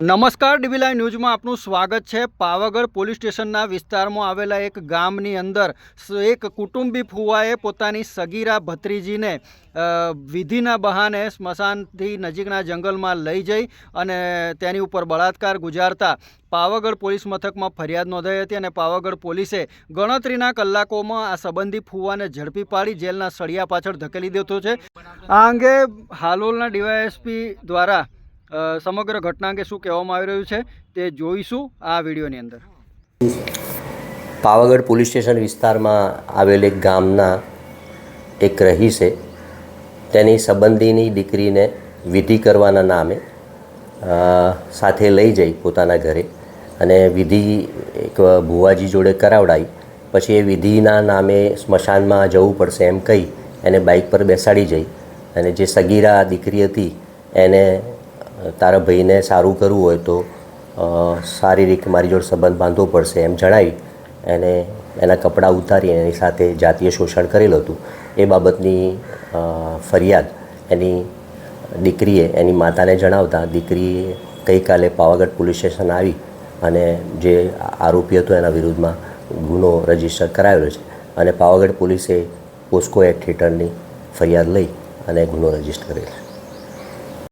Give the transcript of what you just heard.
નમસ્કાર ડીબીલાઈ ન્યૂઝમાં આપનું સ્વાગત છે. પાવાગઢ પોલીસ સ્ટેશનના વિસ્તારમાં આવેલા એક ગામની અંદર એક કુટુંબી ફુવાએ પોતાની સગીરા ભત્રીજીને વિધિના બહાને સ્મશાનથી નજીકના જંગલમાં લઈ જઈ અને તેની ઉપર બળાત્કાર ગુજારતા પાવાગઢ પોલીસ મથકમાં ફરિયાદ નોંધાઈ હતી અને પાવાગઢ પોલીસે ગણતરીના કલાકોમાં આ સંબંધી ફુવાને ઝડપી પાડી જેલના સળિયા પાછળ ધકેલી દેતો છે. આ અંગે હાલોલના ડીવાયએસપી દ્વારા સમગ્ર ઘટના અંગે શું કહેવામાં આવી રહ્યું છે તે જોઈશું આ વિડીયોની અંદર. પાવાગઢ પોલીસ સ્ટેશન વિસ્તારમાં આવેલ એક ગામના એક રહીશે. તેની સંબંધીની દીકરીને વિધિ કરવાના નામે સાથે લઈ જઈ પોતાના ઘરે અને વિધિ એક ભુવાજી જોડે કરાવડાવી પછી એ વિધિના નામે સ્મશાનમાં જવું પડશે એમ કહી એને બાઇક પર બેસાડી જઈ અને જે સગીરા દીકરી હતી એને તારા ભાઈને સારું કરવું હોય તો સારી રીતે મારી જોડે સંબંધ બાંધવો પડશે એમ જણાવી એને એના કપડાં ઉતારી એની સાથે જાતીય શોષણ કરેલું હતું. એ બાબતની ફરિયાદ એની દીકરીએ એની માતાને જણાવતા દીકરીએ ગઈકાલે પાવાગઢ પોલીસ સ્ટેશન આવી અને જે આરોપી હતો એના વિરુદ્ધમાં ગુનો રજિસ્ટર કરાવેલો છે. અને પાવાગઢ પોલીસે પોસ્કો એક્ટ હેઠળની ફરિયાદ લઈ અને ગુનો રજિસ્ટર કરેલો